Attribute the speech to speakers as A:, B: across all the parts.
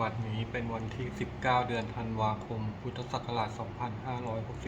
A: บัดนี้เป็นวันที่ 19 เดือนธันวาคม พุทธศักราช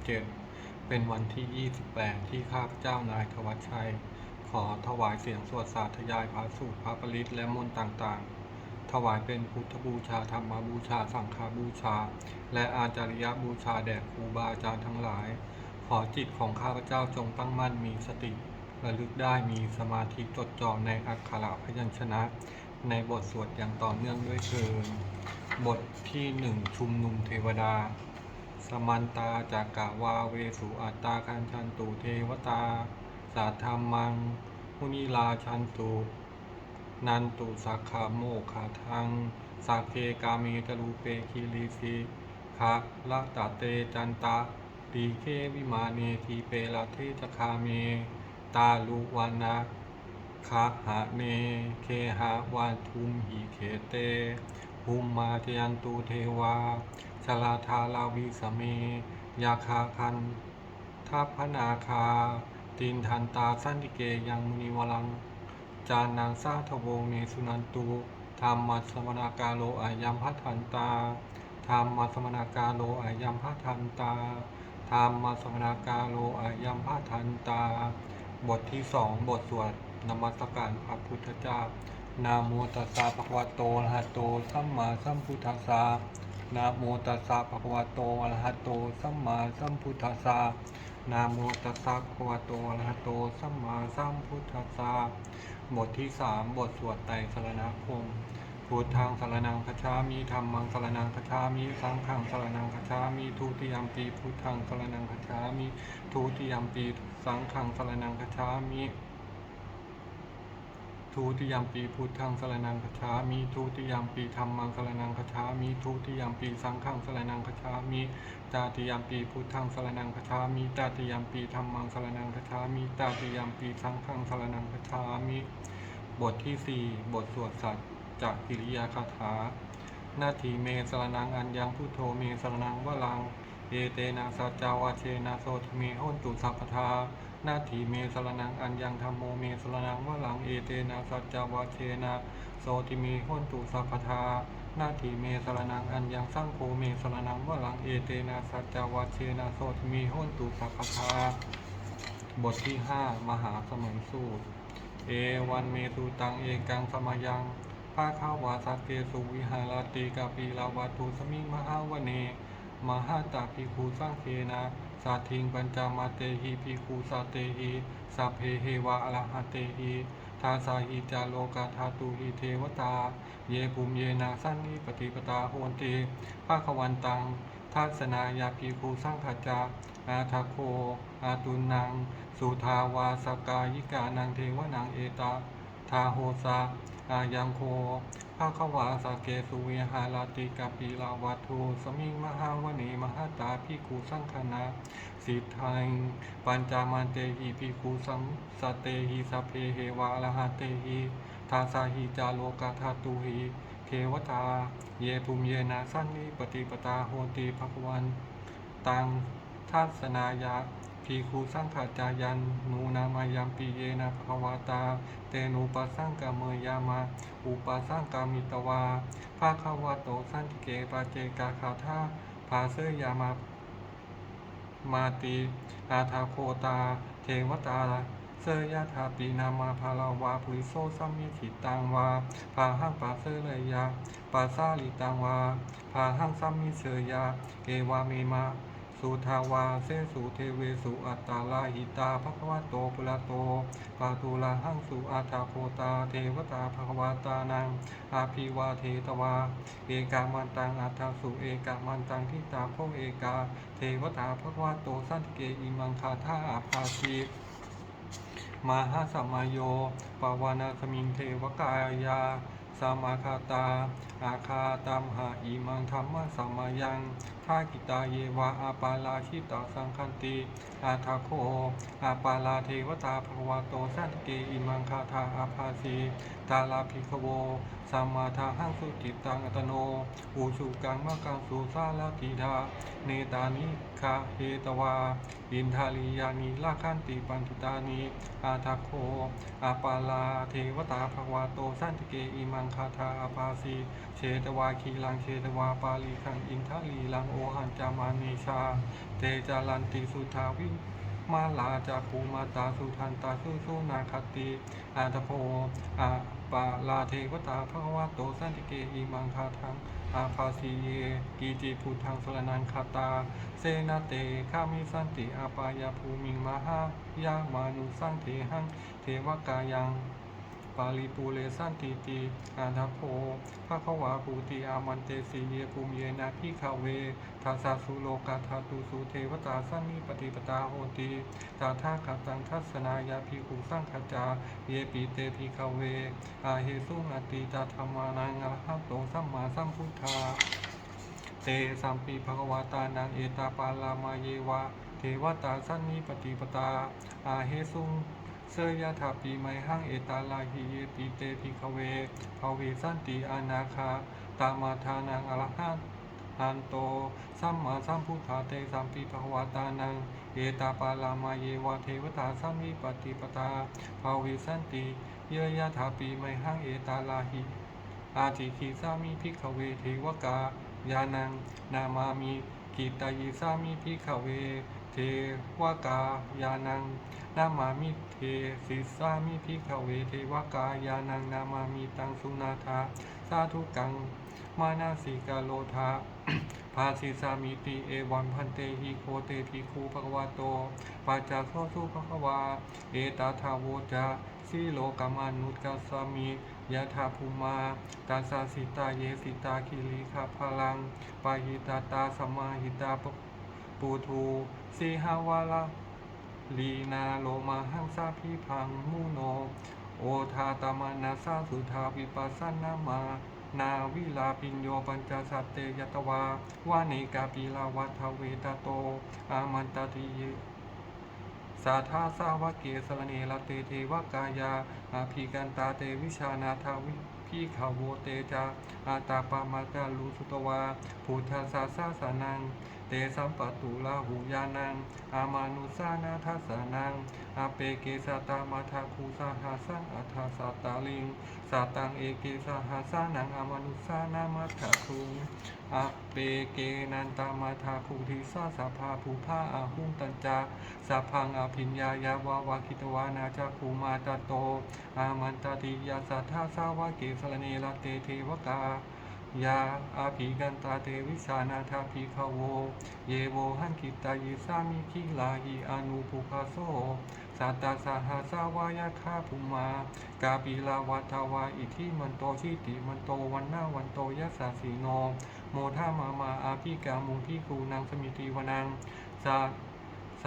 A: 2567 เป็นวันที่ 28 ที่ข้าพเจ้านายธวัชชัย ขอถวายเสียงสวดสาธยายพระสูตรพระปริตและมนต์ต่างๆ ถวายเป็นพุทธบูชาธรรมบูชา สังฆบูชา และอาจาริยบูชาแด่ครูบาอาจารย์ทั้งหลาย ขอจิตของข้าพเจ้าจงตั้งมั่นมีสติระลึกได้มีสมาธิจดจ่อในอักขระพยัญชนะ ในบทสวดอย่างต่อเนื่องด้วยเชิญบทที่หนึ่งชุมนุมเทวดา สมันตาจากกาวาเวสุอัตตาคันชันตุเทวตา สาธรรมังมุนิลาชันตุนันตุสักขาโมขาทังสักเคกาเมตรูเปคิลิสิคะละตะเตจันตะตีเควิมาเนทีเปลาเทจคาเม ตาลุวานะ คาหะเนเคหะวาทุมหิเขเต หุมมาเทยันตูเทวาชลาธาลาวิสเม ยาคาคันทัพพนาคา ตินทันตาสันติเกยังมุนิวลัง จานังซาทโวเมสุนันตุธรรมสมนากาโลอายัมพัทันตาธรรมสมนากาโลอายัมพัทันตาธรรมสมนากาโลอายัมพัทันตา บทที่สองบทสวด นมัสการพระพุทธเจ้านะโมตัสสะภะคะวะโตอะระหะโต สัมมาสัมพุทธัสสะนะโมตัสสะภะคะวะโตอะระหะโต สัมมาสัมพุทธัสสะนะโมตัสสะภะคะวะโตอะระหะโต สัมมาสัมพุทธัสสะ บทที่สามบทสวดไตรสรณคมพุทธังสรนังคชามิธรรมังสรนังคชามิสังฆังสรนังคชามิทุติยมปีพุทธังสรนังคชามิทุติยมปีสังฆังสรนังคชามิ ทุติยมปีพุทธังสรนังคชามิทุติยมปีธรรมังสรนังคชามิทุติยมปีสังฆังสรนังคชามิตาติยมปีพุทธังสรนังคชามิตาติยมปีธรรมังสรนังคชามิตาติยมปีสังฆังสรนังคชามิบทที่สี่บทสวดสัตว์จากกิริยาคาถานาทีเมสรนังอัญญังพุทโธเมสรนังวะลังเอเตนะสัจจาวาเชนะโสทิเมโหนตุสัพพทา นาทีเมสรนังอัญญังธรรมโมเมสรนังวลังเอเตนะสัจจาวาเชนะโสทิเมโหนตุสัพพทานาทีเมสรนังอัญญังสังโฆเมสรนังวลังเอเตนะสัจจาวาเชนะโสทิเมโหนตุสัพพทาบทที่ห้ามหาสมุนสูตร เอวันเมตุตังเอกังสมายังภาคาวาสักเกสุวิหารติกาปีลาวัตุสมิงมหาวเน มหาตาภิกขุสังเคนะ สัทธิงปัญจามาเตหิภิกขุสัตเตหิสัพเพเฮวะอรหัเตหิทาสาหิจาโลกาธาตุหิเทวตา เยปุมเยนาสันนิปฏิปตาโหนติภาควันตังทัศนายาภิกขุสังขจาอาทาโค อาตุนัง สุทาวาสกายิกานังเทวนังเอตาาโหสาอายังโคภาควาสาเกสุวิหารติกาปีลาวัตถุสมิงมหาวเนมหาตาพิคูสังคณาสิทธังปัญจามันเตหิพิคูสังสเตหิสเพเหวะลหะเตหิทาสาหิจาโลกาธาตุหิเทวตา เยปุมเยนาสันนิปฏิปตาโหติภควัน ตังทัศนายา พีคูสังขาจายันนูนามายัมปีเยนะภควตา เตนูปสังกามยามา อุปสังกามิตวาภาคาวาโตสันติเกปาเจกาคาธาภาเสยามามาติอาทาโคตา เทวตาเสยยธาปีนามาภาลาวาภุริโซสัมมิถิตังวาภาหังปาเสเลยยาปาซาลิตังวาภาหังสัมมิเสยยา เกวาเมมา สุทาวาเส้นสุเทเวสุอัตตาลาหิตาภควะโตปุระโตปาตุลาหังสุอาทาโคตาเทวตาภควาตานังอาภิวาเทตวา เอกามันตังอัตาสุเอกามันตังทิตาโพเอกา เทวตาภควะโตสันติเกอิมังคาธาอาภาชีมาหาสัมาโยปวานาสมิงเทวกายาสามาคาตา อาคาตามหาอิมังธรรมะสัมมายังทากิตาเยวะอาปาลาชิตาสังคันติอาทาโคอาปาลาเทวตาภควาโตสันติเกอิมังคาทาอาภาสีตาลาภิกโวสัมมาทาหังสุจิตตังอัตโนอุชุกังมะกังสุสาลทีทาเนตานิคาเฮตวาอินทาลียานิลาคันติปันติตานิอาทาโคอาปาลาเทวตาภควาโตสันติเกอิมังคาทาอาปาสีเชตวาคีลังเชตวาปาลีคังอินทาลีลังโอหันจามานีชา เตจาลันติสุทาวิมาลาจาภูมาตาสุทันตาสุสุนาคติอาตโพอาปาลาเทวตาภควะโตสันติเกอิมังคาทังอาภาสีเยกีจิพุทธังสรนังคาตา เซนาเตคามิสันติอาปายาภูมิงมหายามานุสังเทหังเทวกายัง ปาลิปูเลสันติติอาทโพภะควาภูติอามันเตสีเยภูมิเยนะพิขเวทาสาสุโลกาธาตุสุเทวตาสันนิปติปตาโหติตาทาคตังทัสนายาภิกุสังขจา เยปิเตพิขเว อาเหสุงอติตาธรรมานังอรหัตโตสัมมาสัมพุทธา เตสัมปีภควาตานังเอตาปาลามาเยวะเทวตาสันนิปติปตา อาเหสุง เสยยะถาปีไมหังเอตาลาหิเยปิเตพิขเวภาเวสันติอนาคาตามาทานังอรหัตอันโต สัมมาสัมพุทธาเตสัมปีภวตานัง เอตาปาลามาเยวะเทวตาสันนิปติปตาภาเวสันติเยยะถาปีไมหังเอตาลาหิอาทิคีสามิพิกเวเทวกายานัง นามามิกิตายิสามิพิกเว เทวกายานังนามามิเทสิสามิพิกเวเทวกายานังนามามิตังสุนาทาสาธุกังมานาสิกาโลทาภาสิสามิติเอวันพันเตหิโคเตภิกขุภควาโตปัจาโสสุภควา เอตาทาโวจาสิโลกามานุตกัสสามิยะธาภูมาตาสาสิตาเยสิตาคิริคาพลังปาหิตาตาสมมาหิตาป ปูทูสีหาวาลาลีนาโลมาหังสาพิพังมุโน โอทาตามานาสาสุทาวิปัสสนามา นาวิลาปิญโยปัญจสัตเตยตวาวานิกาปิลาวัทเวตโต อามันตติยสาธาสาวกเกสรเนลเตเทวกายาอาภีกันตาเตวิชานาทาวิพีขาวโวเตจาอาตาปามากาลุสุตวาพุทธาสาสาสานังเตสัมปตุลาหูยานัง อามานุสานาทัสานังอาเปเกสตามาทาคูสาหาสังอัฏฐาสตาลิงสาตังเอเกสาหาสานังอามานุสานามัทาคุงอะเปเกนันตามาทาภูทิสาสภาภูภาอาหุงตัญจาสัพังอภิญญายาวาวาคิตวานาจาภูมาตโต อามันตติยาสัทธาสาวาเกสรเนลเตเทวกา ยาอาภิกันตาเตวิสานาทาภิกขโว เยโวหันกิตายิสามิคิลาหิอนุภูคาโซสัตตาสหาสาวายาคาภูมากาปีลาวัตวาอิทิมันโตชิติมันโตวันหน้าวันโตยัสสาสีโนโมทามามาอาภิกามุพิคูนางสมิติวนังสา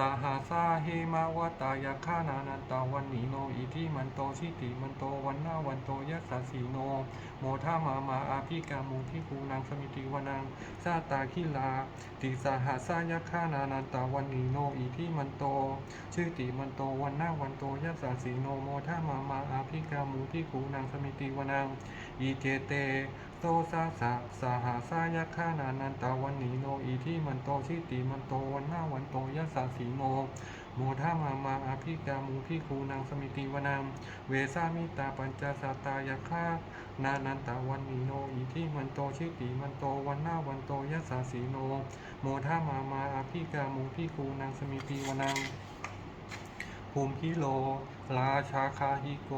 A: สาหาสาเฮมาวตายาคานานันตาวันนีโนอิทิมันโตชิติมันโตวันหน้าวันโตยัสสาสีโน โมทามามาอาภิกามุพิคูนางสมิติวนังสาตาคิลา ติสาหาสายาคานานันตาวันนีโนอิทิมันโต ชื่อติมันโตวันหน้าวันโตยัสาสีโนโมทามามาอาภิกามุพิคูนางสมิติวนังอีเจเตโตสาสะสาหาสายาคานานันตาวันนีโนอีที่มันโตชิติมันโตวันหน้าวันโตยัสสาสีโน โมทามามาอาภิกามูพิคูนางสมิติวนังเวสามิตาปัญจสาตายาคานานันตาวันนีโนอีที่มันโตชิติมันโตวันหน้าวันโตยัสาสีโน โมทามามาอาภิกามูพิคูนางสมิติวนังภูมิพิโลราชาคาฮิโก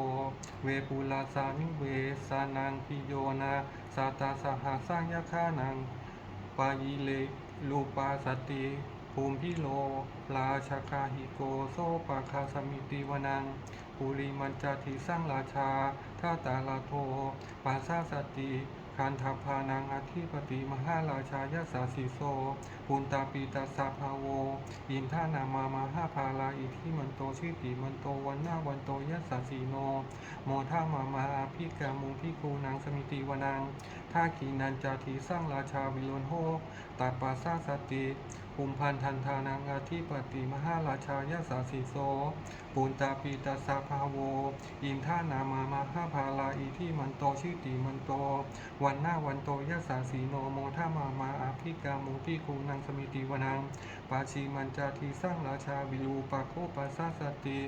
A: เวปุลาสามิเวสานังพิโยนาสาตาสหาสร้างยาคานังปายิเลลูปาสติ ภูมิพิโล ราชาคาฮิโกโซปาคาสมิติวนังปุริมันจาทิสร้างราชาท่าตาลาโทปาซาสติคันทพานังอธิปติมหาราชายาสาสีโซ ปุนตาปีตาสาภาโว อินทานามามาหาภาลาอิทิมันโตชิติมันโตวันหน้าวันโตยัสสาสีโน โมท่ามามาอาภิกามุงพิคูนางสมิติวนังท่ากีนันจาทีสร้างราชาวิโลนโหตาปาซาสติภูมิพันธันธานังอาทิปติมหาราชายาสาสีโซปุนตาปีตาสาภาโว อินท่านามามาหาภาลาอิทิมันโตชิติมันโต วันหน้าวันโตยัสสาสีโนโมท่ามามาอาภิกามุงพิคูนางสมิติวนังปาชีมันจาทีสร้างราชาวิรูปาโคปัสสาสติ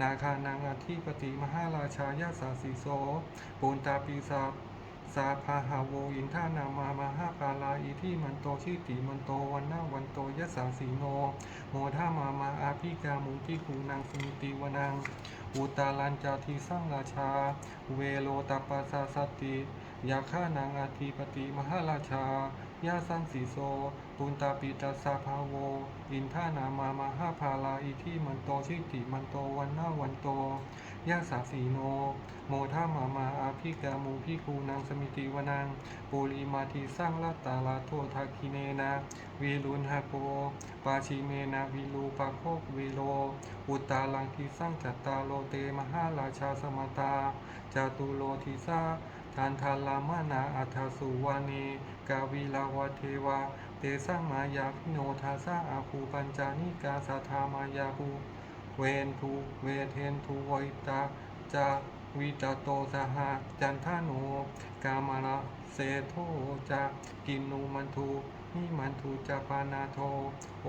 A: นาคานังอธิปติมหาราชายาสาสีโสปุนตาปีสาสาพาหาโวอินทานามามหาปาลาอิที่มันโตชิติมันโตวันนาวันโตยสสาสีโน โมทามามาอาภิกามุงที่คูนางสมิติวนังอุตาลันจาทีสังราชา เวโลตปัสสาสติ ยาฆ่านางอาธิปติมหาราชา ยาสันสีโซ ปุนตาปิตาสาภาโว อินท่านามามาห้าภาลาอิที่มันโตชิติมันโตวันหน้าวันโตยาสาสีโน โมท่ามามาอาภิกามุพิคูนางสมิติวนังปุริมาทิสร้างลัตตาลาโททาคิเนนะวีลุนหะโปปาชิเมนะวิลูปะโคกวิโล อุตตาลังทิสร้างจัตตาโลเตมหาราชาสมตาจาตุโลทิสา ทันทาลามานาอัฏฐสุวานีกาวิลาวเทวา เตสังมายาพิโนทาสาอาคูปัญจานิกาสาธามายาภูเวนทูเวเทนทูวิตาจาวิตาโตสหะจันทาโนกามารเสโทจะกินนูมันทูนิมันทูจะปานาโทโอ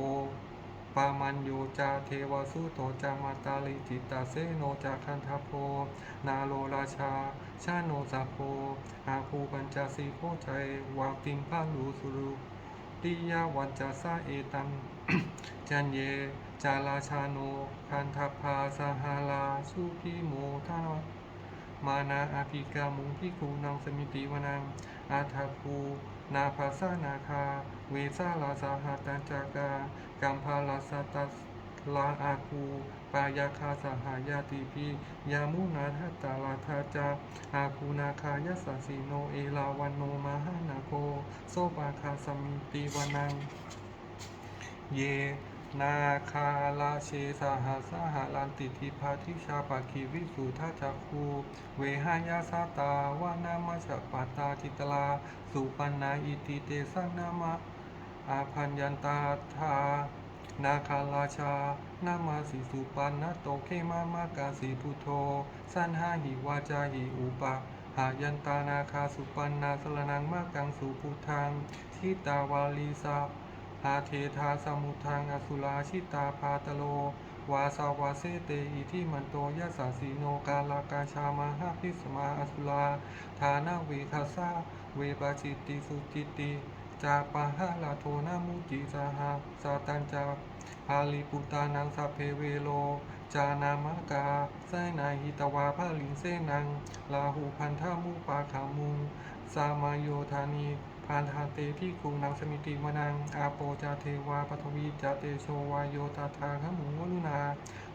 A: ามันโยจาเทวสุโตจามาตาลิจิตาเซโนจาคันทโพนาโลราชา ชาโนสาโพอาคูปัญจสีโพชัยวาติงพาลูสุรุติยาวัจจาสาเอตังจันเย จาราชาโน คันทพาสหาลาสุพิโมทานมานาอาภิกามุงพิคูนางสมิติวนัง อาทาภู นาภาษานาคาวีซาลาสาหาตัญจากากัมพาลาสตัสลาอาคูปายาคาสหายาติพียามุนาทัตตาลาทาจาอาคูนาคายสสีโนเอลาวันโนมาหานาโคโซปาคาสมิติวนัง เย นาคาลาเชสหาสหลันติทิพาทิชาปาคีวิสุทาจักคูเวหายาสาตาวานามาชปาตาจิตลา สุปันนาอิติเตสังนามะอาพัญญันตาธานาคาราชา นามาสิสุปันนะโตเขมามากาสีพุทโธสันหาหิวาจาหิอุปะหายันตานาคาสุปันนาสรนังมากังสุพุทังทิตาวาลีสา หาเทธาสมุทังอสุราชิตาพาตโล วาสาวาเสเตอิทิมันโตยัสาสีโนกาลากาชามาหาพิสมาอสุราฐานาเวทัสสาเวปาจิตติสุจิตติจาปะหะลาโทนามุจิจาหาสาตัญจาภาลิปุตานังสัพเพเวโล จานามกาไสนาหิตวาภาลิงเสนังลาหูพันธามุปาขามุง สามาโยธานี พานธาเตพิคุนังสมิติมนังอาโปจาเทวาปทวีจาเตโชวายโยตาทาขมุงวลุนา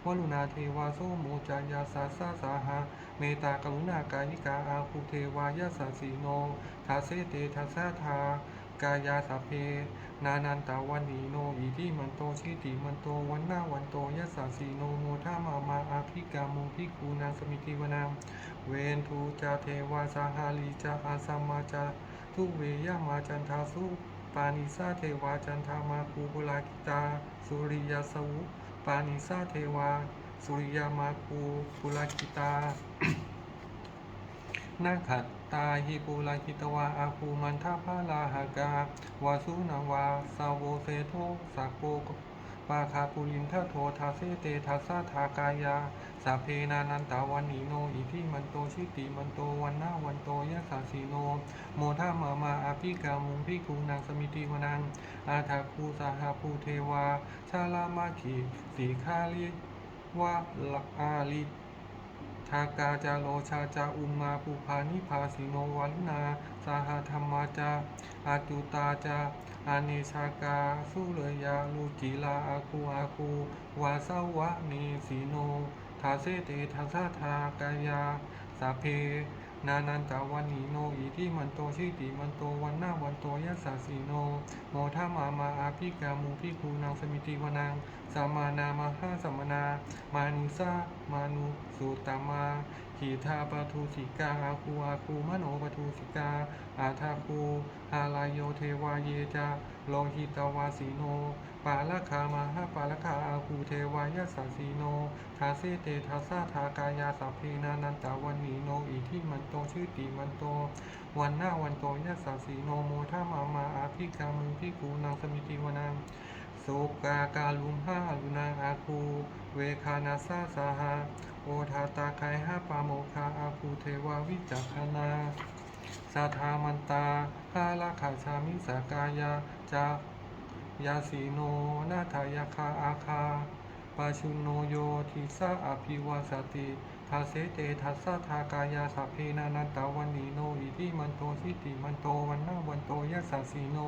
A: วลุนาเทวาโซโมจายาสาสาสาหะเมตากรุณากายิกาอาภูเทวายาสาสีโนทาเสเตทัสสาทากายาสาเพ นานันตาวันนีโนอิทิมันโตชิติมันโตวันหน้าวันโตยัสาสีโนโมทามามาอาภิกามุพิคูนางสมิติวนังเวนทูจาเทวาสาหาลีจาอาสัมมาจา ทุเวยามาจันทาสุปานิสาเทวาจันทามาคูบุลากิตา สุริยาสวุปานิสาเทวา สุริยามาคูบุลากิตานาขัตตาหิปุลาคิตวาอาคูมันทาพาลาหากาวาสุนาวาสาวโวเซโทสักโป ปาคาปุรินทะโททาเซเตทัสซาทากายาสาเพนานันตาวันนีโนอิทิมันโตชิติมันโตวันนาวันโตยะสาสีโน โมทามามาอาภิกามุงพิคุนางสมิติวนัง อาทาคูสาหาภูเทวา ชาลามาขีสีคาลิวะลอาลิ ทากาจาโลชาจาอุมาปุพานิพาสิโนวัลนาสาหธรรมาจาอาจุตาจาอาเนชากาสุเรยาลูจิลาอาคูอาคูวาสาวะเนสีโนทาเสเตทัสทากายาสาเพนานันตาวันนีโนอิทิมันโตชิติมันโตวันนาวันโตยัสสาสีโนโมทามามาอาภิกามุพิคูนางสมิติวนัง สมานามาห้าสัมมนา มานุสามานุสุตมาขีทาปทุสิกาอาคูอาคูมโนปทุสิกา อาทาคูอาลายโยเทวาเยจาโลหิตวาสีโน ปาลคามาหาปาลคาอาคูเทวายาสาสีโน ทาเซเตทัสสะทากายาสัพเพนานันตาวันนีโนอิทิมันโตชื่อติมันโต วันหน้าวันโตยัสสาสีโนโมทามามาอาภิกามุพิกูนางสมิติวนัง สกากาลุมห้าลุนาอาคูเวคานาซาสาหาโอทาตาไคห้าปาโมคาอาคูเทวาวิจักขนาสัทธามันตาหาลาขาชามิสากายาจายาสีโนนาทายาคาอาคาปาชุนโนโยทิสาอภิวาสติาเสเตทัสสะทากายาสัพเพนานันตาวันนีโนอิทิมันโตสิติมันโตวันนาวันโตยัสสะสีโน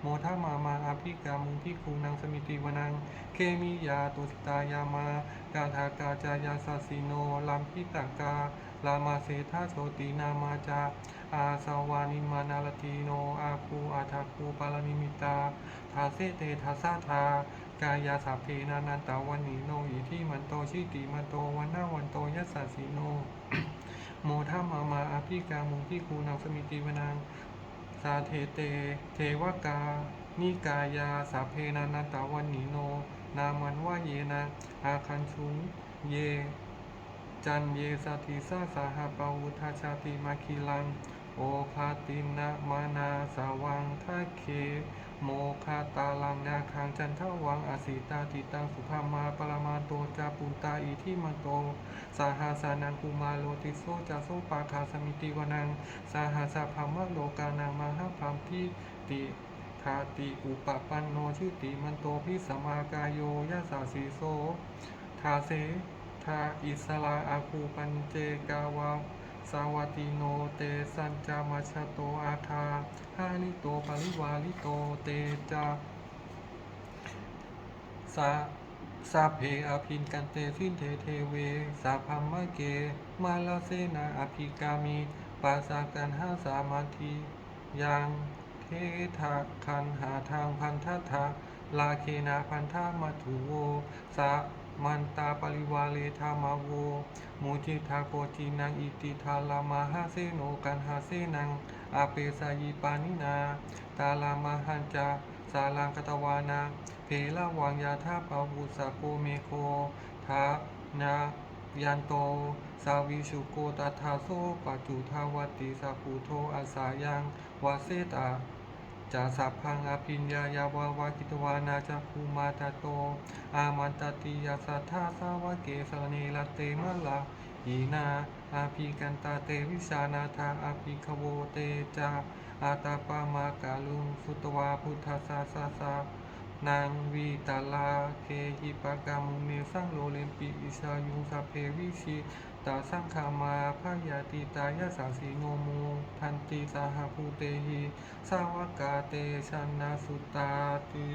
A: โมทามามาอภิกามุงพิคูนางสมิติวนัง เคมิยาตุสิตายามากาธากาจายาสาสิโนลัมพิตากาลามาเสธาโชตินามาจาอาสาวานิมานาลตีโนอาคูอาทาคูปาลนิมิตาทาเสเตทาสาทา กายาสัพเพนานันตาวันนีโนอิทิมันโตชิติมันโตวันหน้าวันโตยัสสสีโน โมทามามาอภิกามุงพิคูนางสมิติวนังสาเทเต เทวกา นิกายาสาเพนานาตาวันนีโน นามันว่าเยนะอาคันชุนเย จันเยสาธิสาสาหาปาวุทาชาติมาคีลัง โอภาตินะมานาสวังทาเคโมคาตาลังนาคังจันทวังอาสิตาติตังสุภามาปรมาโตจาปุตตาอิทิมันโตสาหาสานังกุมาโลติโสจาโสปาคาสมิติวนังสาหาสาภามะโลกานังมหาพามทิติทาติอุปปันโนชิติมันโตพิสมากายโยยะสาสีโสทาเสทาอิสลาอาคูปัญเจกาวา สาวัติโนเตสัญจามาชาโตอาคาหาลิโตปริวาลิโตเตจาสาสาเพอภินกันเตสินเทเทเว สาพัมมะเก มาลาเสนาอภิกามิปาสากันห้าสามาธิยังเทถาคันหาทางพันธะทะลาเคนาพันธะมัทุโวสา มันตาปริวาเลธามาโวโมจิทาโกจินังอิติทาลามาหาเซโนกันหาเซนังอาเปสายิปานินา ตาลามาหันจาสาลังกตวานาเพละวังยาธาปาวุสาโกเมโคทานายันโต สาวิชุโกตถาโซปัจจุทาวติสัพพุโทอาสายังวาเสตา จาสัพพังอภิญญายาวาวากิตวานาจาภูมาตาโต อามันตติยาสัทธาสาวะเกสรเนลเตมะลาหีนาอาภิกันตาเตวิชานาทาอาภิคโวเตจาอาตาปามากาลุงสุตวาพุทธาสาสาสานางวีตาลาเคหิปากามุเนสังโลเลมปิอิชายุงสาเพวิชิ ตาสังขามาพายาติตายาสาสีโนมูทันติสาหภูเตหิสาวกาเตชนนาสุตาติ